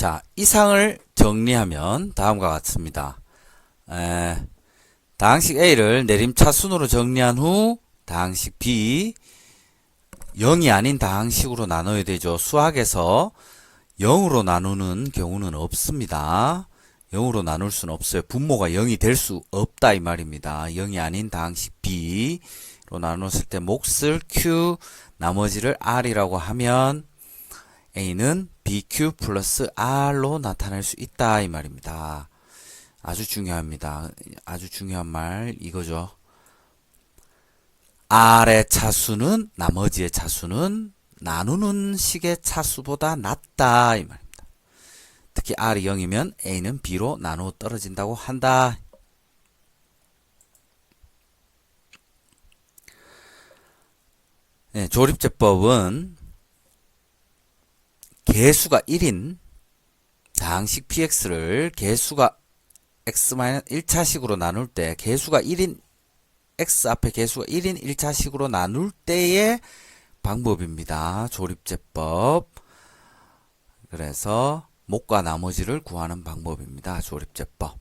자, 이상을 정리하면 다음과 같습니다. 에, 다항식 A를 내림차순으로 정리한 후 다항식 B 0이 아닌 다항식으로 나눠야 되죠. 수학에서 0으로 나누는 경우는 없습니다. 0으로 나눌 수는 없어요. 분모가 0이 될 수 없다 이 말입니다. 0이 아닌 다항식 B로 나눴을 때 몫을 Q 나머지를 R이라고 하면 A는 BQ 플러스 R로 나타낼 수 있다 이 말입니다. 아주 중요합니다. 아주 중요한 말 이거죠. R의 차수는 나머지의 차수는 나누는 식의 차수보다 낮다 이 말입니다. 특히 R이 0이면 A는 B로 나누어 떨어진다고 한다. 네, 조립제법은 개수가 1인 다항식 px를 개수가 x-1차식으로 나눌 때 개수가 1인 x 앞에 개수가 1인 1차식으로 나눌 때의 방법입니다. 조립제법. 그래서 목과 나머지를 구하는 방법입니다. 조립제법.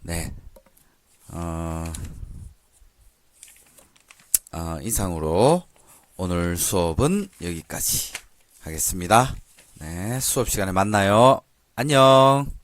네. 어, 어, 이상으로 오늘 수업은 여기까지 하겠습니다. 네, 수업 시간에 만나요. 안녕.